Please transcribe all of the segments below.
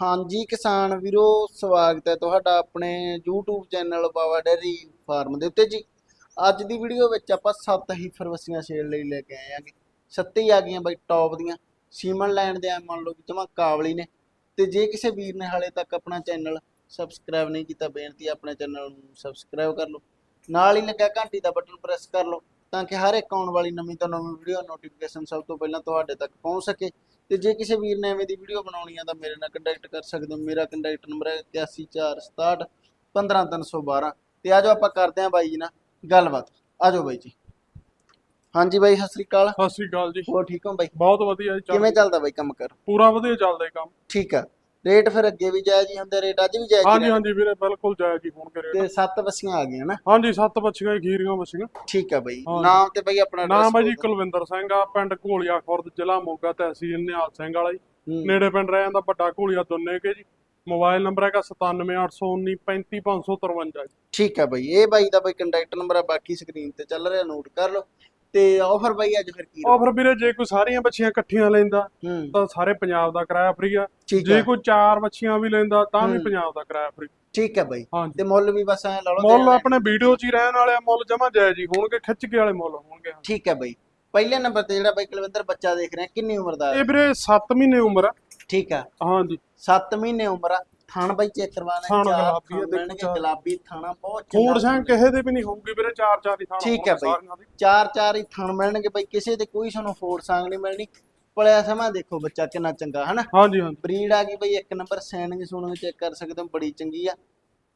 ਹਾਂਜੀ ਕਿਸਾਨ ਵੀਰੋ, ਸਵਾਗਤ ਹੈ ਤੁਹਾਡਾ ਆਪਣੇ YouTube channel Bawa dairy farm ਦੇ ਉੱਤੇ ਜੀ। ਅੱਜ ਦੀ ਵੀਡੀਓ ਵਿੱਚ ਆਪਾਂ ਸੱਤ ਹੀ ਫਰਵਸੀਆਂ ਸੇਲ ਲਈ ਲੈ ਕੇ ਆਏ ਆਂਗੇ। ਸੱਤੇ ਹੀ ਆ ਗਈਆਂ ਬਾਈ ਟੌਪ ਦੀਆਂ। ਸੀਮਨ ਲੈਣ ਦੇ ਆ ਮੰਨ ਲਓ ਕਿ ਜਮਾ ਕਾਬਲੀ ਨੇ। ਤੇ ਜੇ ਕਿਸੇ ਵੀਰ ਨੇ ਹਾਲੇ ਤੱਕ ਆਪਣਾ ਚੈਨਲ ਸਬਸਕ੍ਰਾਈਬ ਨਹੀਂ ਕੀਤਾ, ਬੇਨਤੀ ਆਪਣੇ ਚੈਨਲ ਨੂੰ ਸਬਸਕ੍ਰਾਈਬ ਕਰ ਲਓ। ਨਾਲ ਹੀ ਲੱਗਾ ਘੰਟੀ ਦਾ ਬਟਨ ਪ੍ਰੈਸ ਕਰ ਲਓ, ਤਾਂ ਕਿ ਹਰ ਇੱਕ ਆਉਣ ਵਾਲੀ ਨਵੀਂ ਤੋਂ ਨਵੀਂ ਵੀਡੀਓ ਨੋਟੀਫਿਕੇਸ਼ਨ ਸਭ ਤੋਂ ਪਹਿਲਾਂ ਤੁਹਾਡੇ ਤੱਕ ਪਹੁੰਚ ਸਕੇ। ਤੇ ਜੇ ਕਿਸੇ ਵੀਰ ਨੇ ਐਵੇਂ ਦੀ ਵੀਡੀਓ ਬਣਾਉਣੀ ਆ ਤਾਂ ਮੇਰੇ ਨਾਲ ਕੰਟੈਕਟ ਕਰ ਸਕਦੇ ਹੋ। ਮੇਰਾ ਕੰਟੈਕਟ ਨੰਬਰ ਹੈ 8146 15312 ਤੇ ਆਜੋ ਆਪਾਂ ਕਰਦੇ ਆਂ ਬਾਈ ਜੀ ਨਾਲ ਗੱਲਬਾਤ। ਆਜੋ ਬਾਈ ਜੀ। ਹਾਂਜੀ ਬਾਈ ਸਤਿ ਸ੍ਰੀ ਅਕਾਲ। ਸਤਿ ਸ੍ਰੀ ਅਕਾਲ ਜੀ। ਹੋਰ ਠੀਕ ਹੋ ਬਾਈ? ਬਹੁਤ ਵਧੀਆ ਜੀ ਚੱਲ ਕਿਵੇਂ ਚੱਲਦਾ ਬਾਈ ਕੰਮ ਕਰ? ਪੂਰਾ ਵਧੀਆ ਚੱਲਦਾ ਜੀ ਕੰਮ। ਠੀਕ ਆ। ਰੇਟ ਫਿਰ ਅੱਗੇ ਵੀ ਜਾਇਜ਼ ਹੀ ਹੁੰਦੇ ਰੇਟ ਅੱਜ ਵੀ ਜਾਇਜ਼ ਹੀ ਹਾਂਜੀ। ਹਾਂਜੀ ਵੀਰੇ ਬਿਲਕੁਲ ਜਾਇਜ਼ ਜੀ ਫੋਨ ਕਰੇ ਤੇ ਸੱਤ ਬੱਸੀਆਂ ਆ ਗਈਆਂ ਨਾ? ਹਾਂਜੀ ਸੱਤ ਬੱਚੀਆਂ ਖੀਰੀਆਂ ਬੱਚੀਆਂ ਠੀਕ ਆ ਬਾਈ। ਨਾਮ ਤੇ ਬਾਈ ਆਪਣਾ ਨਾਮ ਹੈ ਜੀ ਕੁਲਵਿੰਦਰ ਸਿੰਘ ਆ ਪਿੰਡ ਘੋਲੀਆ ਖੁਰਦ ਜ਼ਿਲ੍ਹਾ ਮੋਗਾ ਤਹਿਸੀਲ ਨਿਹਾਲ ਸਿੰਘ ਵਾਲਾ ਜੀ। ਹੂੰ। ਨੇੜੇ ਪਿੰਡ ਰਹਿ ਜਾਂਦਾ ਵੱਡਾ ਘੋਲੀਆ ਦੋਨੇ ਕੇ ਜੀ। ਮੋਬਾਈਲ ਨੰਬਰ ਹੈਗਾ 97819 35553 ਜੀ। ਠੀਕ ਆ ਬਾਈ ਇਹ ਬਾਈ ਦਾ ਬਾਈ ਕੰਟੈਕਟ ਨੰਬਰ ਆ ਬਾਕੀ ਸਕਰੀਨ ਤੇ ਚੱਲ ਰਿਹਾ ਨੋਟ ਕਰ ਲਓ। ਤੇ ਆਫਰ ਬਾਈ ਅੱਜ ਫਿਰ ਕੀ ਉਹ ਫਿਰ ਵੀਰੇ ਜੇ ਕੋਈ ਸਾਰੀਆਂ ਬੱਚੀਆਂ ਇਕੱਠੀਆਂ ਲੈਂਦਾ ਤਾਂ ਸਾਰੇ ਪੰਜਾਬ ਦਾ ਕਿਰਾਇਆ ਫ੍ਰੀ ਆ। ਜੇ ਕੋਈ ਚਾਰ ਬੱਚੀਆਂ ਵੀ ਲੈਂਦਾ ਤਾਂ ਵੀ। ਪੰਜਾਬ ਦਾ ਕਿਰਾਇਆ ਫ੍ਰੀ ਠੀਕ ਹੈ ਬਾਈ। ਤੇ ਮੁੱਲ ਵੀ ਬਸ ਐ ਲਾ ਲਓ ਮੁੱਲ ਆਪਣੇ ਵੀਡੀਓ 'ਚ ਹੀ ਰਹਿਣ ਵਾਲੇ ਆ, ਮੁੱਲ ਜਮਾ ਜਾਇਜ਼ ਹੀ ਹੋਣਗੇ ਖਿੱਚ ਕੇ ਵਾਲੇ ਮੁੱਲ ਹੋਣਗੇ। ਠੀਕ ਹੈ ਬਾਈ। ਪਹਿਲੇ ਨੰਬਰ ਤੇ ਜਿਹੜਾ ਬਾਈ ਕੁਲਵਿੰਦਰ ਬੱਚਾ ਦੇਖ ਰਹੇ ਕਿੰਨੀ ਉਮਰ ਦਾ ਇਹ ਵੀਰੇ 7 ਮਹੀਨੇ ਉਮਰ ਆ। ਠੀਕ ਆ। ਹਾਂਜੀ। 7 ਮਹੀਨੇ ਉਮਰ ਆ। ਥਣ ਬਾਈ ਚੈੱਕ ਕਰਵਾਣਾ ਥਣ ਗੁਲਾਬੀ ਥਣ ਦੇਖੋ ਚਾਰ। ਗੁਲਾਬੀ ਥਾਣਾ ਬਹੁਤ ਫੂਡ ਚੰਗਾ ਸਿੰਘ ਕਿਸੇ ਦੇ ਵੀ ਨਹੀਂ ਹੋਊਗੀ ਵੀਰੇ ਚਾਰ ਚਾਰ ਹੀ ਥਾਣਾ ਠੀਕ ਹੈ ਬਈ। ਚਾਰ ਚਾਰ ਹੀ ਥਣ ਮਿਲਣਗੇ ਬਾਈ ਕਿਸੇ ਤੇ ਕੋਈ ਸਾਨੂੰ ਫੋੜ ਸੰਗ ਨਹੀਂ ਮਿਲਣੀ। ਪਲਿਆ ਸਮਾਂ ਦੇਖੋ ਬੱਚਾ ਕਿੰਨਾ ਚੰਗਾ ਹਨਾ? ਹਾਂਜੀ ਹਾਂਜੀ। ਬਰੀਡ ਆ ਗਈ ਬਈ ਇੱਕ ਨੰਬਰ ਸੈਨਿੰਗ ਸੁਣਨ ਚੈੱਕ ਕਰ ਸਕਦੇ ਹੋ ਬੜੀ ਚੰਗੀ ਆ।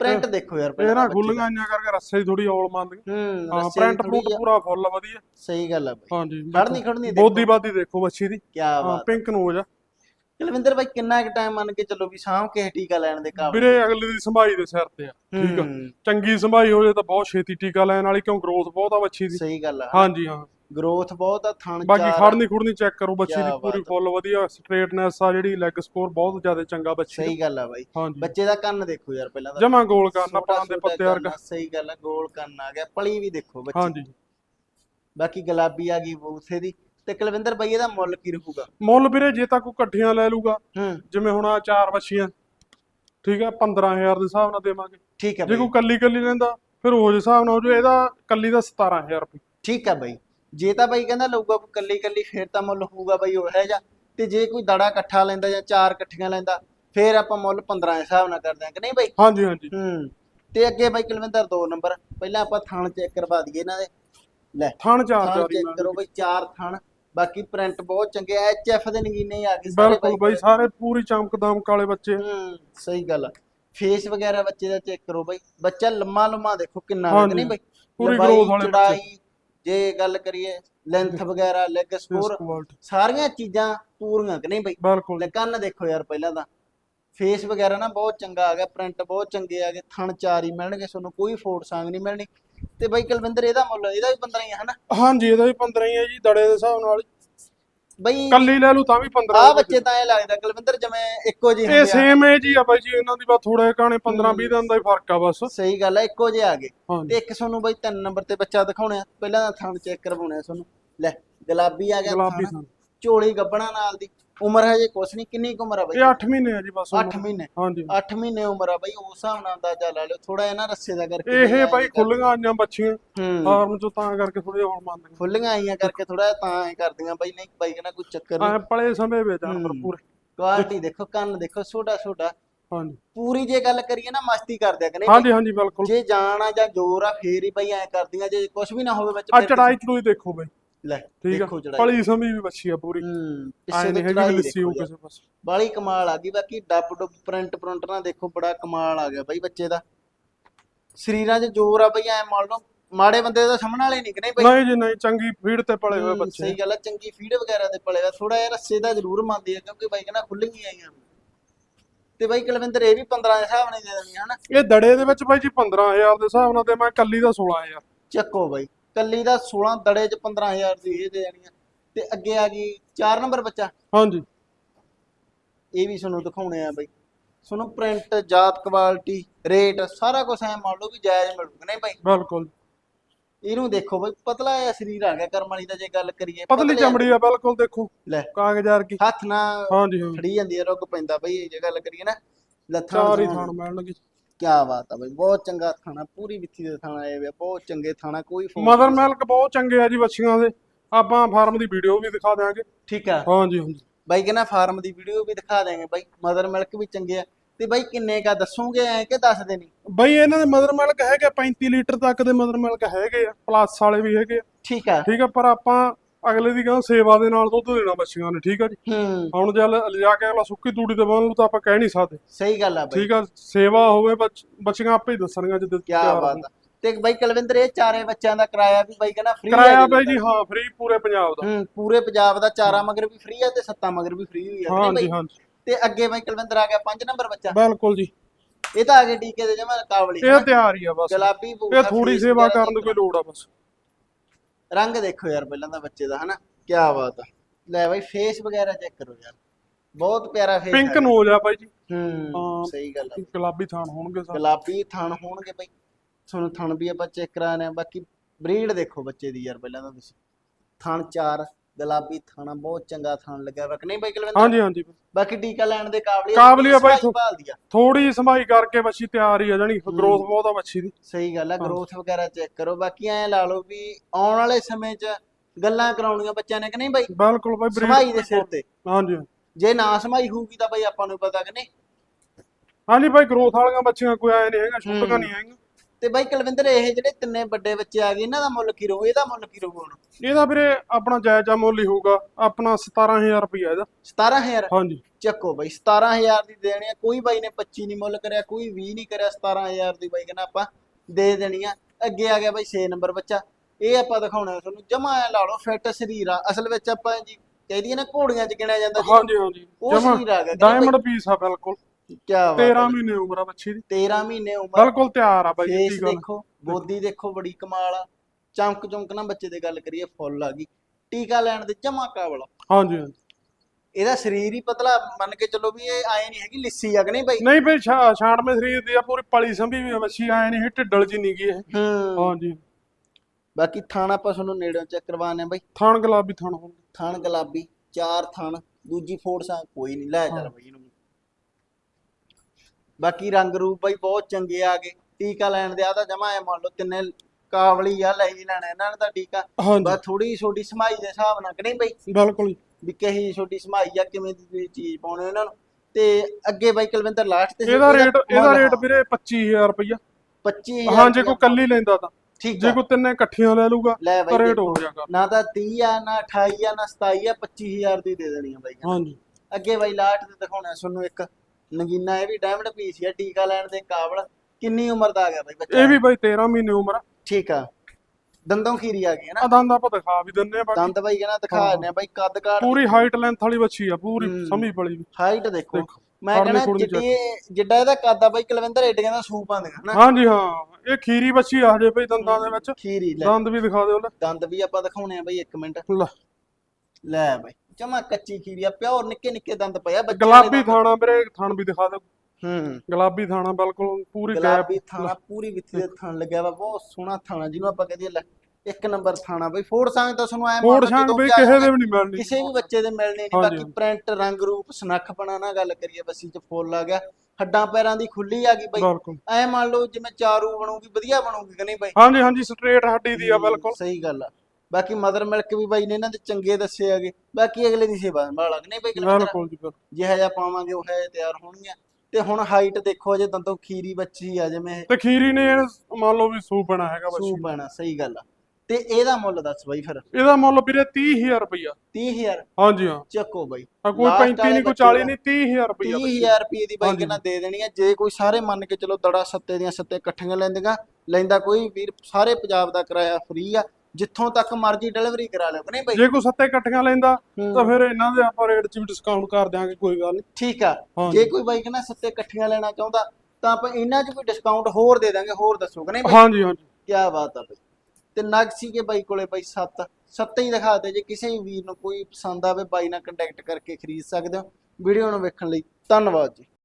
ਪ੍ਰਿੰਟ ਦੇਖੋ ਯਾਰ ਇਹ ਪਹਿਲਾਂ ਨਾ। ਖੁੱਲੀਆਂ ਆਈਆਂ ਕਰਕੇ ਰੱਸੇ ਦੀ ਥੋੜੀ ਔਲ ਮੰਦ ਹੂੰ ਹਾਂ ਪ੍ਰਿੰਟ ਪ੍ਰਿੰਟ। ਪੂਰਾ ਫੁੱਲ ਵਧੀਆ। ਸਹੀ ਗੱਲ ਆ ਬਈ। ਹਾਂਜੀ ਖੜਨੀ ਖੜਨੀ ਬੋਦੀ ਬਾਦੀ ਦੇਖੋ ਬੱਚੀ ਦੀ। ਕੀ ਹਾਂ ਬਾਤ ਪਿੰਕ ਨੋਜ ਆ ਕੁਲਵਿੰਦਰ ਬਾਈ ਕਿੰਨਾ ਕੁ ਟਾਈਮ ਮੰਨ ਕੇ ਚੱਲੋ ਵੀ ਸਾਂਭ ਕੇ ਟੀਕਾ ਲੈਣ ਦੇ ਕਾਬਿਲ ਵੀਰੇ ਅਗਲੇ ਦੀ ਸੰਭਾਈ ਦੇ ਸਿਰ ਤੇ ਆ ਠੀਕ ਆ। ਹੂੰ, ਚੰਗੀ ਸੰਭਾਈ ਹੋ ਜੇ ਤਾਂ ਬਹੁਤ ਛੇਤੀ ਟੀਕਾ ਲੈਣ ਵਾਲੀ ਕਿਉਂ ਗਰੋਥ ਬਹੁਤ ਆ ਬੱਚੀ ਦੀ। ਸਹੀ ਗੱਲ ਆ। ਹਾਂਜੀ ਹਾਂ। ਗਰੋਥ ਬਹੁਤ ਆ ਥਣ ਬਾਕੀ ਚਾਰ ਖੜਨੀ ਖੁੜਨੀ ਚੈੱਕ ਕਰੋ ਬੱਚੀ ਕਿਆ ਦੀ ਪੂਰੀ ਆ। ਫੁੱਲ ਵਧੀਆ ਸਟ੍ਰੇਟਨੈਸ ਆ ਜਿਹੜੀ ਲੈਗ ਸਕੋਰ ਬਹੁਤ ਜ਼ਿਆਦਾ ਚੰਗਾ ਬੱਚੀ ਦਾ ਸਹੀ ਗੱਲ ਆ ਬਾਈ। ਹਾਂਜੀ। ਬੱਚੇ ਦਾ ਕੰਨ ਦੇਖੋ ਯਾਰ ਪਹਿਲਾਂ ਤਾਂ। ਜਮਾ ਗੋਲ ਕਰਨਾ ਛੋਟਾ ਪਾਣ ਦੇ ਛੋਟਾ ਪੱਤੇ ਵਰਗਾ। ਕੰਨ ਆ, ਸਹੀ ਗੱਲ ਆ ਗੋਲ ਕੰਨ ਆ ਗਿਆ ਪਲੀ ਵੀ ਦੇਖੋ ਬੱਚੇ। ਹਾਂਜੀ। ਬਾਕੀ ਗੁਲਾਬੀ ਆ ਗਈ ਬੂਥੇ ਦੀ। ਤੇ ਕੁਲਵਿੰਦਰ ਬਾਈ ਇਹਦਾ ਮੁੱਲ ਕੀ ਰਹੂਗਾ? ਮੁੱਲ ਵੀਰੇ ਜੇ ਤਾਂ ਕੋਈ ਇਕੱਠੀਆਂ ਲੈ ਲੂਗਾ ਹੂੰ। ਜਿਵੇਂ ਹੁਣ ਆ ਚਾਰ ਬੱਚੀਆਂ ਠੀਕ ਆ 15000 ਦੇ ਹਿਸਾਬ ਨਾਲ ਦੇਵਾਂਗੇ। ਠੀਕ ਹੈ ਜੇ ਕੋਈ ਕੱਲੀ ਕੱਲੀ ਲੈਂਦਾ ਫਿਰ ਉਹ ਦੇ ਹਿਸਾਬ ਨਾਲ ਹੋ ਜਾਊ ਇਹਦਾ ਕੱਲੀ ਦਾ 17000 ਰੁਪਏ। ਠੀਕ ਹੈ ਬਾਈ। ਜੇ ਤਾਂ ਬਾਈ ਕਹਿੰਦਾ ਲਊਗਾ ਕੋਈ ਕੱਲੀ ਕੱਲੀ ਫੇਰ ਤਾਂ ਮੁੱਲ ਹੋਊਗਾ ਬਾਈ ਉਹ ਹੈ ਜਾਂ ਤੇ ਜੇ ਕੋਈ ਦੜਾ ਇਕੱਠਾ ਲੈਂਦਾ ਜਾਂ ਚਾਰ ਇਕੱਠੀਆਂ ਲੈਂਦਾ ਫੇਰ ਆਪਾਂ ਮੁੱਲ 15 ਦੇ ਹਿਸਾਬ ਨਾਲ ਕਰ ਦਿਆਂਗੇ ਨਹੀਂ ਬਾਈ? ਹਾਂਜੀ ਹਾਂਜੀ। ਹੂੰ। ਤੇ ਅੱਗੇ ਬਾਈ ਕੁਲਵਿੰਦਰ ਦੋ ਨੰਬਰ। ਪਹਿਲਾਂ ਆਪਾਂ ਥਣ ਚੈੱਕ ਕਰਵਾ ਦਈਏ ਇਹਨਾਂ ਦੇ। ਲੈ। ਥਣ ਚਾਰ ਹੀ ਚੈੱਕ ਕਰੋ ਬਾਈ ਚਾਰ ਥਣ। ਬਾਕੀ ਪ੍ਰਿੰਟ ਬਹੁਤ ਚੰਗੇ ਐਚ ਐਫ ਦੇ ਨਗੀਨੇ ਹੀ ਆ ਗਏ ਬਿਲਕੁਲ ਬਾਈ ਸਾਰੇ ਪੂਰੀ ਚਮਕ ਦਮਕ ਵਾਲੇ ਬੱਚੇ। ਹੂੰ ਸਹੀ ਗੱਲ ਆ। ਫੇਸ ਵਗੈਰਾ ਬੱਚੇ ਦਾ ਚੈੱਕ ਕਰੋ ਬਾਈ। ਬੱਚਾ ਲੰਮਾ ਲੰਮਾ ਦੇਖੋ ਕਿੰਨਾ ਹੈ ਹਾਂਜੀ, ਨਹੀਂ ਬਾਈ? ਪੂਰੀ growth ਵਾਲੇ ਬੱਚੇ। ਜੇ ਗੱਲ ਕਰੀਏ ਲੈਂਥ ਵਗੈਰਾ ਲੈਗ ਸਕੋਰ ਸਾਰੀਆਂ ਚੀਜ਼ਾਂ ਪੂਰੀਆਂ ਕਿ ਨਹੀਂ ਬਾਈ? ਲੈ ਕੰਨ ਦੇਖੋ ਯਾਰ ਪਹਿਲਾਂ ਤਾਂ। ਫੇਸ ਵਗੈਰਾ ਨਾ ਬਹੁਤ ਚੰਗਾ ਆ ਗਿਆ ਪ੍ਰਿੰਟ ਬਹੁਤ ਚੰਗੇ ਆ ਗਏ ਥਣ ਚਾਰ ਹੀ ਮਿਲਣਗੇ ਤੁਹਾਨੂੰ ਕੋਈ ਫੋੜ ਸੰਗ ਨਹੀਂ ਮਿਲਣੀ। ਤੇ ਬਾਈ ਕੁਲਵਿੰਦਰ ਇਹਦਾ ਮੁੱਲ ਇਹਦਾ ਵੀ 15 ਹੀ ਆ ਹਨਾ? ਹਾਂਜੀ ਇਹਦਾ ਵੀ 15 ਹੀ ਹੈ ਜੀ ਦੜੇ ਦੇ ਹਿਸਾਬ ਨਾਲ। ਬਾਈ ਕੱਲੀ ਲੈ ਲੂ ਤਾਂ ਵੀ 15 ਆ। ਬੱਚੇ ਤਾਂ ਇਹ ਲੱਗਦਾ ਕੁਲਵਿੰਦਰ ਜਿਵੇਂ ਇੱਕੋ ਜਿਹੇ ਇਹ ਹੁੰਦੇ ਆ। ਸੇਮ ਹੀ ਆ ਬਾਈ ਜੀ ਇਹਨਾਂ ਦੀ ਬਸ ਥੋੜੇ ਕਾਣੇ 15 20 ਦਿਨ ਦਾ ਹੀ ਫ਼ਰਕ ਆ ਬਸ। ਸਹੀ ਗੱਲ ਆ ਇੱਕੋ ਜਿਹੇ ਆ ਗਏ। ਹਾਂਜੀ। ਤੇ ਇੱਕ ਤੁਹਾਨੂੰ ਬਾਈ ਤਿੰਨ ਨੰਬਰ ਤੇ ਬੱਚਾ ਦਿਖਾਉਣਾ ਆ। ਪਹਿਲਾਂ ਤਾਂ ਥਣ ਚੈੱਕ ਕਰਵਾਉਣਾ ਤੁਹਾਨੂੰ। ਲੈ ਗੁਲਾਬੀ ਆ ਗਿਆ ਗੁਲਾਬੀ ਥਣ, ਝੋਲੀ ਗੱਬਣਾ ਨਾਲ ਦੀ। ਉਮਰ ਹਜੇ ਕੁਛ ਨਹੀਂ ਕਿੰਨੀ ਕੁ ਉਮਰ ਆ ਬਾਈ? ਇਹ 8 ਮਹੀਨੇ ਆ ਜੀ ਬਸ 8 ਮਹੀਨੇ। ਹਾਂਜੀ। 8 ਮਹੀਨੇ ਉਮਰ ਆ ਬਾਈ ਉਸ ਹਿਸਾਬ ਨਾਲ ਅੰਦਾਜ਼ਾ ਲਾ ਲਿਓ ਥੋੜਾ ਜਿਹਾ ਨਾ ਰੱਸੇ ਦਾ ਕਰਕੇ ਇਹ ਬਾਈ ਖੁੱਲੀਆਂ ਆਈਆਂ ਬੱਚੀਆਂ ਫਾਰਮ ਚੋਂ ਤਾਂ ਕਰਕੇ ਥੋੜੇ ਹੋਰ ਮੰਨਦੇ ਖੁੱਲੀਆਂ ਆਈਆਂ ਕਰਕੇ ਥੋੜਾ ਤਾਂ ਐ ਕਰਦੀਆਂ ਬਾਈ ਨਹੀਂ ਬਾਈ ਕਹਿੰਦਾ ਕੋਈ ਚੱਕਰ ਆ ਨਹੀਂ ਪਲੇ ਸਮੇਂ ਵਿੱਚ ਜਾਨਵਰ। ਪੂਰੇ ਕੁਆਲਿਟੀ ਦੇਖੋ ਕੰਨ ਦੇਖੋ ਛੋਟਾ ਛੋਟਾ। ਹਾਂਜੀ। ਪੂਰੀ ਜੇ ਗੱਲ ਕਰੀਏ ਨਾ ਮਸਤੀ ਕਰਦੇ ਆ ਕਿ ਨਹੀਂ ਹਾਂਜੀ ਹਾਂਜੀ ਬਿਲਕੁਲ। ਜੇ ਜਾਨ ਆ ਜਾਂ ਜ਼ੋਰ ਆ ਫੇਰ ਹੀ ਬਾਈ ਐ ਕਰਦੀਆਂ ਜੇ ਕੁਝ ਵੀ ਨਾ ਹੋਵੇ ਵਿੱਚ ਆ ਚੜਾਈ ਚੜੂਈ ਦੇਖੋ ਬਾਈ। ਲੈ ਠੀਕ ਆ। ਦੇਖੋ ਚੜਾਈ ਪਲੀ ਸਮੀ ਵੀ ਬੱਚੀ ਆ ਪੂਰੀ। ਹੂੰ ਆਏ ਪਿੱਛੇ ਨਹੀਂ ਦੇ ਹੈਗੀ ਚੜਾਈ ਵੀ ਲੱਸੀ ਹੋ ਦੇਖੋ। ਕਿਸੇ ਪਾਸੇ। ਬਾਲੀ ਕਮਾਲ ਆ ਗਈ ਬਾਕੀ ਡੱਬ ਡੁੱਬ ਪ੍ਰਿੰਟ ਪ੍ਰਿੰਟ ਨਾ ਦੇਖੋ ਬੜਾ ਕਮਾਲ ਆ ਗਿਆ ਬਾਈ ਬੱਚੇ ਦਾ। ਸਰੀਰਾਂ 'ਚ ਜ਼ੋਰ ਆ ਬਈ ਐ ਮੰਨ ਲਓ ਮਾੜੇ ਬੰਦੇ ਦਾ ਸਾਹਮਣੇ ਵਾਲੇ ਨਹੀਂ ਕਿ ਨਹੀਂ ਬਾਈ? ਨਹੀਂ ਜੀ ਨਹੀਂ ਚੰਗੀ ਫੀਡ ਤੇ ਪਲੇ ਹੋਏ ਹੂੰ, ਬੱਚੇ। ਸਹੀ ਗੱਲ ਆ ਚੰਗੀ ਫੀਡ ਵਗੈਰਾ ਤੇ ਪਲੇ ਥੋੜਾ ਜਿਹਾ ਰੱਸੇ ਦਾ ਜ਼ਰੂਰ ਮੰਨਦੀ ਆ ਕਿਉਂਕਿ ਬਾਈ ਕਹਿੰਦਾ ਖੁੱਲੀਆਂ ਆਈਆਂ ਤੇ ਬਾਈ ਕੁਲਵਿੰਦਰ ਇਹ ਵੀ 15 ਦੇ ਹਿਸਾਬ ਨਾਲ ਹੀ ਦੇ ਦੇਣੀ ਹਨਾ? ਇਹ ਦੜੇ ਦੇ ਵਿੱਚ ਬਾਈ ਜੀ 15000 ਦੇ ਹਿਸਾਬ ਨਾਲ ਤੇ ਮੈਂ ਕੱਲੀ ਦਾ 16000 ਚੱਕੋ ਬਾਈ। ਕੱਲੀ ਦਾ 16 ਦੜੇ 'ਚ 15000 ਦੀ ਇਹ ਦੇ ਆ। ਤੇ ਅੱਗੇ ਆ ਗਈ 4 ਨੰਬਰ ਬੱਚਾ। ਹਾਂਜੀ। ਇਹ ਵੀ ਤੁਹਾਨੂੰ ਦਿਖਾਉਣੇ ਆ ਬਾਈ। ਤੁਹਾਨੂੰ ਪ੍ਰਿੰਟ ਜਾਤ ਕੁਆਲਿਟੀ ਰੇਟ ਸਾਰਾ ਕੁਝ ਐ ਮੰਨ ਲਓ ਵੀ ਜਾਇਜ਼ ਮਿਲੂਗਾ ਨਹੀਂ ਬਾਈ? ਬਿਲਕੁਲ। ਇਹਨੂੰ ਦੇਖੋ ਬਈ ਪਤਲਾ ਜਿਹਾ ਸਰੀਰ ਆ ਗਿਆ ਕਰਮ ਵਾਲੀ ਦਾ ਜੇ ਗੱਲ ਕਰੀਏ। ਪਤਲੀ ਚਮੜੀ ਆ ਬਿਲਕੁਲ ਦੇਖੋ। ਲੈ। ਕਾਗਜ਼ਾਰ ਕੀ। ਹੱਥ ਨਾਲ ਹਾਂਜੀ ਹਾਂ ਖੜੀ ਜਾਂਦੀ ਹੈ ਰੁੱਗ ਪੈਂਦਾ ਬਈ ਇਹ ਜੇ ਗੱਲ ਕਰੀਏ ਨਾ। ਲੱਥਾਂ ਚਾਰ ਹੀ ਥਾਣ ਮਿਲਣਗੇ। ਕੀ ਬਾਤ ਆ ਬਈ ਬਹੁਤ ਚੰਗਾ ਥਾਣਾ ਪੂਰੀ ਵਿੱਥੀ ਦੇ ਥਾਣਾ ਆਏ ਵੇ ਬਹੁਤ ਚੰਗੇ ਥਾਣਾ ਕੋਈ ਫੋਨ ਮਦਰ ਮਿਲਕ ਬਹੁਤ ਚੰਗੇ ਆ ਜੀ ਬੱਚੀਆਂ ਦੇ ਆਪਾਂ ਫਾਰਮ ਦੀ ਵੀਡੀਓ ਵੀ ਦਿਖਾ ਦਿਆਂਗੇ। ਠੀਕ ਆ। ਹਾਂਜੀ ਹਾਂਜੀ। ਬਾਈ ਕਹਿੰਦਾ ਫਾਰਮ ਦੀ ਵੀਡੀਓ ਵੀ ਦਿਖਾ ਦੇਂਗੇ ਬਾਈ ਮਦਰ ਮਿਲਕ ਵੀ ਚੰਗੇ ਆ। ਤੇ ਬਾਈ ਕਿੰਨੇ ਕਾ ਦੱਸੋਗੇ ਐ ਕਿ ਦੱਸਦੇ ਨਹੀਂ ਬਈ ਇਹਨਾਂ ਦੇ ਮਦਰ ਮਿਲਕ ਹੈਗੇ 35 ਲੀਟਰ ਤੱਕ ਦੇ ਮਦਰ ਮਿਲਕ ਹੈਗੇ ਆ ਪਲੱਸ ਵਾਲੇ ਵੀ ਹੈਗੇ ਆ। ਠੀਕ ਆ। ਠੀਕ ਆ ਪਰ ਆਪਾਂ ਅਗਲੇ ਦੀ ਕਹਿੰਦਾ ਸੇਵਾ ਦੇ ਨਾਲ ਦੁੱਧ ਦੇਣਾ ਬੱਚੀਆਂ ਨੇ ਠੀਕ ਆ ਜੀ? ਹੂੰ। ਹੁਣ ਜੇ ਲਿਜਾ ਕੇ ਅਗਲਾ ਸੁੱਕੀ ਤੂੜੀ ਤੇ ਬੰਨ ਲੂ ਤਾਂ ਆਪਾਂ ਕਹਿ ਨਹੀਂ ਸਕਦੇ। ਸਹੀ ਗੱਲ ਆ ਬਾਈ। ਠੀਕ ਆ ਸੇਵਾ ਹੋਵੇ ਬੱਚ- ਬੱਚੀਆਂ ਆਪੇ ਹੀ ਦੱਸਣਗੀਆਂ ਜਦੋਂ ਕੀ ਬਾਤ ਆ। ਤੇ ਬਾਈ ਕੁਲਵਿੰਦਰ ਇਹ ਚਾਰੇ ਬੱਚਿਆਂ ਦਾ ਕਿਰਾਇਆ ਵੀ ਬਾਈ ਕਹਿੰਦਾ ਫ੍ਰੀ ਕਿਰਾਇਆ ਬਾਈ ਜੀ ਹਾਂ ਫ੍ਰੀ ਪੂਰੇ ਪੰਜਾਬ ਦਾ। ਹੂੰ ਪੂਰੇ ਪੰਜਾਬ ਦਾ ਚਾਰਾ ਮਗਰ ਵੀ ਫ੍ਰੀ ਆ ਤੇ ਸੱਤਾਂ ਮਗਰ ਵੀ ਫ੍ਰੀ ਹੋਈ ਆ ਨਹੀਂ ਹਾਂਜੀ ਬਾਈ? ਹਾਂਜੀ। ਤੇ ਅੱਗੇ ਬਾਈ ਕੁਲਵਿੰਦਰ ਆ ਗਿਆ 5 ਨੰਬਰ ਬੱਚਾ। ਬਿਲਕੁਲ ਜੀ। ਇਹ ਤਾਂ ਆ ਗਿਆ ਡੀਕੇ ਦੇ ਜਮਾ ਕਾਬਲੀ। ਇਹ ਤਿਆਰ ਹੀ ਆ ਬਸ। ਗੁਲਾਬੀ ਇਹ ਥੋੜੀ ਸੇਵਾ ਕਰਨ ਦੀ ਕੋਈ ਲੋੜ ਆ ਬਸ। ਰੰਗ ਦੇਖੋ ਯਾਰ ਪਹਿਲਾਂ ਤਾਂ ਬੱਚੇ ਦਾ ਹਨਾ? ਕੀ ਬਾਤ ਆ। ਲੈ ਬਾਈ ਫੇਸ ਵਗੈਰਾ ਚੈੱਕ ਕਰੋ ਯਾਰ। ਬਹੁਤ ਪਿਆਰਾ ਫੇਸ ਪਿੰਕ ਨੋਜ ਆ ਬਾਈ ਜੀ। ਹੂੰ ਹਾਂ। ਸਹੀ ਗੱਲ ਆ। ਗੁਲਾਬੀ ਥਾਣ ਹੋਣਗੇ ਸਾਰੇ। ਗੁਲਾਬੀ ਥਣ ਹੋਣਗੇ ਬਾਈ। ਤੁਹਾਨੂੰ ਥਣ ਵੀ ਆਪਾਂ ਚੈੱਕ ਕਰਾਣੇ ਆ। ਬਾਕੀ ਬਰੀਡ ਦੇਖੋ ਬੱਚੇ ਦੀ ਯਾਰ ਪਹਿਲਾਂ ਤਾਂ ਤੁਸੀਂ। ਥਣ ਚਾਰ। ਗੁਲਾਬੀ ਥਾਣਾ ਬਹੁਤ ਚੰਗਾ ਥਣ ਲੱਗਿਆ ਵਾ ਕਿ ਨਹੀਂ ਬਾਈ ਕੁਲਵਿੰਦਰ? ਹਾਂਜੀ ਹਾਂਜੀ। ਬਾਕੀ ਟੀਕਾ ਲੈਣ ਦੇ ਕਾਬਲੀਅਤ ਕਾਬਲੀ ਆ ਬਾਈ ਸਫ਼ਾਈ ਭਾਲਦੀ ਆ। ਥੋੜੀ ਸੰਭਾਈ ਕਰਕੇ ਬੱਚੀ ਤਿਆਰ ਹੀ ਆ ਜਾਣੀ ਗਰੋਥ ਬਹੁਤ ਆ ਬੱਚੀ ਦੀ। ਸਹੀ ਗੱਲ ਆ ਗਰੋਥ ਵਗੈਰਾ ਚੈੱਕ ਕਰੋ। ਬਾਕੀ ਐ ਲਾ ਲਓ ਵੀ ਆਉਣ ਵਾਲੇ ਸਮੇਂ 'ਚ ਗੱਲਾਂ ਕਰਾਉਣੀਆਂ ਬੱਚਿਆਂ ਨੇ ਕਿ ਨਹੀਂ ਬਾਈ? ਬਿਲਕੁਲ ਬਾਈ breed- ਸਮਾਈ ਦੇ ਸਿਰ ਤੇ। ਹਾਂਜੀ। ਜੇ ਨਾ ਸਮਾਈ ਹੋਊਗੀ ਤਾਂ ਬਾਈ ਆਪਾਂ ਨੂੰ ਪਤਾ ਕਿ ਨਹੀਂ? ਹਾਂਜੀ ਬਾਈ ਗਰੋਥ ਵਾਲੀਆਂ ਬੱਚੀਆਂ ਕੋਈ ਆਏ ਨਹੀਂ ਹੈਗਾ ਛੁੱਟੀਆਂ। ਨਹੀਂ ਹੈਗੀਆਂ। ਤੇ ਬਾਈ ਕੁਲਵਿੰਦਰ ਇਹ ਜਿਹੜੇ ਤਿੰਨੇ ਵੱਡੇ ਬੱਚੇ ਆ ਗਏ ਇਹਨਾਂ ਦਾ ਮੁੱਲ ਕੀ ਰਹੂ? ਇਹਦਾ ਮੁੱਲ ਕੀ ਰਹੂ ਹੁਣ? ਇਹਦਾ ਵੀਰੇ ਆਪਣਾ ਜਾਇਜ਼ਾ ਮੁੱਲ ਹੀ ਹੋਊਗਾ ਆਪਣਾ 17000 ਰੁਪਇਆ ਇਹਦਾ। 17000 ਹਾਂਜੀ। ਚੱਕੋ ਬਾਈ 17000 ਦੀ ਦੇਣੀ ਆ ਕੋਈ ਬਾਈ ਨੇ 25 ਨਹੀਂ ਮੁੱਲ ਕਰਿਆ ਕੋਈ 20 ਨਹੀਂ ਕਰਿਆ 17000 ਦੀ ਬਾਈ ਕਹਿੰਦਾ ਆਪਾਂ ਦੇ ਦੇਣੀ ਆ। ਅੱਗੇ ਆ ਗਿਆ ਬਾਈ 6 ਨੰਬਰ ਬੱਚਾ। ਇਹ ਆਪਾਂ ਦਿਖਾਉਣਾ ਤੁਹਾਨੂੰ ਜਮਾ ਐ ਲਾ ਲਓ ਫਿੱਟ ਸਰੀਰ ਆ। ਅਸਲ ਵਿੱਚ ਆਪਾਂ ਜੀ ਕਹਦੀ ਨਾ ਘੋੜੀਆਂ ਚ ਗਿਣਿਆ ਜਾਂਦਾ ਹਾਂਜੀ ਹਾਂਜੀ। ਉਹ ਸਰੀਰ ਆ ਗਿਆ। ਡਾਇਮੰਡ ਪੀਸ ਆ ਬਿਲਕੁਲ। ਕੀ ਬਾਤ 13 ਮਹੀਨੇ ਉਮਰ ਆ ਬੱਚੀ ਦੀ। 13 ਮਹੀਨੇ ਉਮਰ ਬਿਲਕੁਲ ਤਿਆਰ ਆ ਬਾਈ ਫੇਸ ਦੇਖੋ ਬੋਦੀ ਦੇਖੋ ਬੜੀ ਕਮਾਲ ਆ। ਚਮਕ ਚਮਕ ਨਾ ਬੱਚੇ ਦੀ ਗੱਲ ਕਰੀਏ ਫੁੱਲ ਆ ਗਈ। ਟੀਕਾ ਲੈਣ ਦੇ ਜਮਾ ਕਾਬਲ। ਹਾਂਜੀ ਹਾਂਜੀ। ਇਹਦਾ ਸਰੀਰ ਹੀ ਪਤਲਾ ਮੰਨ ਕੇ ਚੱਲੋ ਵੀ ਇਹ ਆਏ ਨਹੀਂ ਹੈਗੀ ਲਿੱਸੀ ਕਿ ਨਹੀਂ ਬਾਈ? ਨਹੀਂ ਬਈ ਛਾਂਟਵੇਂ ਸਰੀਰ ਦੀ ਆ ਪੂਰੀ ਪਲੀ ਸੰਭੀ ਵੀ ਬੱਚੀ ਆਏ ਨਹੀਂ ਢਿੱਡਲ ਜੀ ਨਹੀਂ ਗਈ ਇਹ। ਹਾਂਜੀ। ਬਾਕੀ ਥਾਣ ਆਪਾਂ ਤੁਹਾਨੂੰ ਨੇੜਿਓਂ ਚੈੱਕ ਕਰਵਾਉਂਦੇ ਆ ਬਾਈ। ਥਾਣ ਗੁਲਾਬੀ ਥਾਣ ਹੋਣਗੇ ਥਣ ਗੁਲਾਬੀ ਚਾਰ ਥਣ ਦੂਜੀ ਫੋਰਸਾਂ ਕੋਈ ਨਹੀਂ ਲੈ ਚੱਲ। ਬਾਈ ਇਹਨੂੰ ਬਾਕੀ ਰੰਗ ਰੂਪ ਬਾਈ ਬਹੁਤ ਚੰਗੇ ਆ ਗਏ। ਟੀਕਾ ਲੈਣ ਦੇ ਆ ਤਾਂ ਜਮਾ ਐ ਮੰਨ ਲਓ ਤਿੰਨੇ ਕਾਵਲੀ ਆ ਲੈ ਹੀ ਲੈਣਾ ਇਹਨਾਂ ਨੇ ਤਾਂ ਟੀਕਾ। ਹਾਂਜੀ। ਬਸ ਥੋੜੀ ਛੋਟੀ ਸਮਾਈ ਦੇ ਹਿਸਾਬ ਨਾਲ ਕਿ ਨਹੀਂ ਬਾਈ? ਬਿਲਕੁਲ ਜੀ। ਵੀ ਕਹੀ ਛੋਟੀ ਸਮਾਈ ਆ ਕਿਵੇਂ ਦੀ ਤੁਸੀਂ ਚੀਜ਼ ਪਾਉਣੇ ਇਹਨਾਂ ਨੂੰ। ਤੇ ਅੱਗੇ ਬਾਈ ਕੁਲਵਿੰਦਰ ਲਾਸਟ ਤੇ ਇਹਦਾ ਰੇਟ ਇਹਦਾ ਮੁੱਲ ਰੇਟ ਵੀਰੇ 25000 ਰੁਪਇਆ 25000 ਹਾਂ ਜੇ ਕੋਈ ਕੱਲੀ ਲੈਂਦਾ ਤਾਂ। ਠੀਕ ਜੇ ਆ। ਕੋਈ ਤਿੰਨੇ ਇਕੱਠੀਆਂ ਲੈ ਲੂਗਾ ਲੈ ਤਾਂ ਰੇਟ ਦੇਖੋ, ਹੋ ਜਾਗਾ ਨਾ ਤਾਂ 30 ਆ ਨਾ 28 ਆ ਨਾ 27 ਆ 25000 ਦੀ ਦੇ ਦੇਣੀ ਆ ਬਾਈ। ਕਹਿੰਦਾ। ਹਾਂਜੀ। ਅੱਗੇ ਬਾਈ ਲਾਟ ਤੇ ਦਿਖਾਉਣਾ ਤੁਹਾਨੂੰ ਇੱਕ। ਨਗੀਨਾ ਇਹ ਵੀ ਡਾਇਮੰਡ ਪੀਸ ਆ ਟੀਕਾ ਲੈਣ ਦੇ ਕਾਬਲ। ਕਿੰਨੀ ਉਮਰ ਦਾ ਆ ਗਿਆ ਬਾਈ ਬੱਚਾ? ਇਹ ਵੀ ਬਾਈ 13 ਮਹੀਨੇ ਉਮਰ ਆ। ਠੀਕ ਆ। ਦੰਦੋਂ ਖੀਰੀ ਆ ਗਈ ਹੈ ਨਾ? ਆ ਦੰਦ ਆਪਾਂ ਦਿਖਾ ਵੀ ਦਿੰਨੇ ਆ ਬਾਕੀ ਦੰਦ ਬਾਈ ਕਹਿੰਦਾ ਦਿਖਾ ਹਾਂ। ਦਿੰਦੇ ਆ ਬਾਈ ਕੱਦ ਕਾਠ। ਪੂਰੀ ਹਾਈਟ ਲੈਂਥ ਵਾਲੀ ਬੱਚੀ ਆ ਪੂਰੀ ਹੂੰ। ਸਮੀ ਪਲੀ ਹਾਈਟ ਦੇਖੋ। ਦੇਖੋ। ਮੈਂ ਕਹਿੰਦਾ ਕੁੜੀ ਜਿੱਡੀ ਜਿੱਡਾ ਇਹਦਾ ਕੱਦ ਆ ਬਾਈ ਕੁਲਵਿੰਦਰ ਏਡੀਆਂ ਦਾ ਸੂਪ ਆਂਦੇ ਹਨਾ ਹਾਂਜੀ ਹਾਂ। ਇਹ ਖੀਰੀ ਬੱਚੀ ਆ ਜੇ ਬਈ ਦੰਦਾਂ ਦੇ ਵਿੱਚ। ਖੀਰੀ ਲੈ। ਦੰਦ ਵੀ ਦਿਖਾ ਦਿਓ ਲੈ। ਦੰਦ ਵੀ ਆਪਾਂ ਦਿਖਾਉਣੇ ਆ ਬਾਈ ਇੱਕ ਮਿੰਟ। ਲੈ। ਲੈ ਬਾਈ। ਜਮਾ ਕੱਚੀ ਖੀਰੀ ਆ ਪਿਓਰ ਨਿੱਕੇ ਨਿੱਕੇ ਦੰਦ ਪਏ ਆ ਬੱਚਿਆਂ ਦੇ ਗੁਲਾਬੀ ਦੰਦ। ਥਾਣਾ ਵੀਰੇ ਥਣ ਵੀ ਦਿਖਾ ਦਿਓ। ਹੂੰ। ਗੁਲਾਬੀ ਥਾਣਾ ਬਿਲਕੁਲ ਪੂਰੀ ਗੈਪ ਗੁਲਾਬੀ ਥਾਣਾ ਪੂਰੀ ਵਿੱਥੀ ਦੇ ਥਣ ਲੱਗਿਆ ਵਾ ਬਹੁਤ ਸੋਹਣਾ ਥਾਣਾ ਜਿਹਨੂੰ ਆਪਾਂ ਕਹਦੇ ਲੈ ਇੱਕ ਨੰਬਰ ਥਾਣਾ ਬਈ। ਫੋੜ ਸੰਗ ਤਾਂ ਤੁਹਾਨੂੰ ਐ ਕੋੜ ਸ਼ਾਂਗ ਬਈ ਕਿਸੇ ਦੇ ਵੀ ਨਹੀਂ ਮਿਲਣੀ। ਕਿਸੇ ਵੀ ਬੱਚੇ ਦੇ ਮਿਲਣੇ ਨਹੀਂ ਹਾਂਜੀ। ਬਾਕੀ ਪ੍ਰਿੰਟ ਰੰਗ ਰੂਪ ਸਨੱਖਪਣਾ ਨਾਲ ਗੱਲ ਕਰੀਏ ਬੱਸੀ ਚ ਫੁੱਲ ਆ ਗਿਆ। ਹੱਡਾਂ ਪੈਰਾਂ ਦੀ ਖੁੱਲੀ ਆ ਗਈ ਬਈ। ਬਿਲਕੁਲ। ਐ ਮੰਨ ਲਓ ਜਿਵੇਂ ਚਾਰੂ ਬਣੂਗੀ ਵਧੀਆ ਬਣੂਗੀ ਕਿ ਨਹੀਂ ਬਾਈ? ਹਾਂਜੀ ਹਾਂਜੀ ਸਟ੍ਰੇਟ ਹੱਡੀ ਦੀ ਆ ਬਿਲਕੁਲ। ਸਹੀ ਗੱਲ ਆ। ਬਾਕੀ ਮਦਰ ਮਿਲਕ ਵੀ ਬਾਈ ਨੇ ਇਹਨਾਂ ਦੇ ਚੰਗੇ ਦੱਸੇ ਆਗੇ ਬਾਕੀ ਅਗਲੇ ਦੀ ਸੇਵਾ ਸੰਭਾਲ ਨਹੀਂ ਬਾਈ? ਬਿਲਕੁਲ ਜੀ ਬਿਲਕੁਲ। ਜਿਹੋ ਜਿਹਾ ਪਾਵਾਂਗੇ ਉਹ ਹੈ ਤਿਆਰ ਹੋਣਗੀਆਂ। ਤੇ ਹੁਣ ਹਾਈਟ ਦੇਖੋ ਅਜੇ ਦੰਦੋਂ ਖੀਰੀ ਬੱਚੀ ਆ ਜਿਵੇਂ ਤੇ ਖੀਰੀ ਨੇ ਮੰਨ ਲਓ ਵੀ ਸੂਪ ਬਣਾ ਹੈਗਾ ਬੱਚੀ। ਸੂ ਬਣਾ ਸਹੀ ਗੱਲ ਆ। ਤੇ ਇਹਦਾ ਮੁੱਲ ਦੱਸ ਬਾਈ ਫਿਰ। ਇਹਦਾ ਮੁੱਲ ਵੀਰੇ 30000 ਰੁਪਇਆ 30000 ਹਾਂਜੀ ਹਾਂ। ਚੱਕੋ ਬਾਈ। ਕੋਈ Last 35 ਨਹੀਂ ਕੋਈ 40 ਨਹੀਂ 30000 ਰੁਪਇਆ ਬੱਚੀ। 30000 ਰੁਪਏ ਦੀ ਬਾਈ। ਕਹਿੰਦਾ ਦੇ ਦੇਣੀ ਆ। ਜੇ ਕੋਈ ਸਾਰੇ ਮੰਨ ਕੇ ਚਲੋ ਦੜਾ ਸੱਤੇ ਦੀਆਂ ਸੱਤੇ ਇਕੱਠੀਆਂ ਲੈਂਦੀਆਂ ਲੈਂਦਾ ਕੋਈ ਵੀਰ ਸਾਰੇ ਪੰਜਾਬ ਦਾ ਕਿਰਾਇਆ ਫ੍ਰੀ ਆ। ਜਿੱਥੋਂ ਤੱਕ ਮਰਜ਼ੀ ਡਿਲੀਵਰੀ ਕਰਾ ਲਿਓ ਕਿ ਨਹੀਂ ਬਾਈ? ਜੇ ਕੋਈ ਸੱਤੇ ਇਕੱਠੀਆਂ ਲੈਂਦਾ। ਤਾਂ ਫਿਰ ਇਹਨਾਂ ਦੇ ਆਪਾਂ ਰੇਟ 'ਚ ਵੀ ਡਿਸਕਾਊਂਟ ਕਰ ਦਿਆਂਗੇ ਕੋਈ ਗੱਲ ਨਹੀਂ। ਠੀਕ ਆ। ਜੇ ਕੋਈ ਬਾਈ ਕਹਿੰਦਾ ਸੱਤੇ ਇਕੱਠੀਆਂ ਲੈਣਾ ਚਾਹੁੰਦਾ ਤਾਂ ਆਪਾਂ ਇਹਨਾਂ 'ਚ ਕੋਈ ਡਿਸਕਾਊਂਟ ਹੋਰ ਦੇ ਦਾਂਗੇ ਹੋਰ ਦੱਸੋ ਕਿ ਨਹੀਂ ਬਾਈ? ਹਾਂਜੀ ਹਾਂਜੀ ਕੀ ਬਾਤ ਆ ਬਾਈ। ਤੇ ਨਗਸੀ ਕੇ ਬਾਈ ਕੋਲੇ ਬਾਈ ਸੱਤ। ਸੱਤ ਹੀ ਦਿਖਾ ਦੇ ਜੇ ਕਿਸੇ ਵੀ ਵੀਰ ਨੂੰ ਕੋਈ ਪਸੰਦ ਆਵੇ ਬਾਈ ਨਾਲ ਕੰਟੈਕਟ ਕਰਕੇ ਖਰੀਦ ਸਕਦੇ ਹੋ। ਵੀਡੀਓ ਨੂੰ ਵੇਖਣ ਲਈ ਧੰਨਵਾਦ ਜੀ।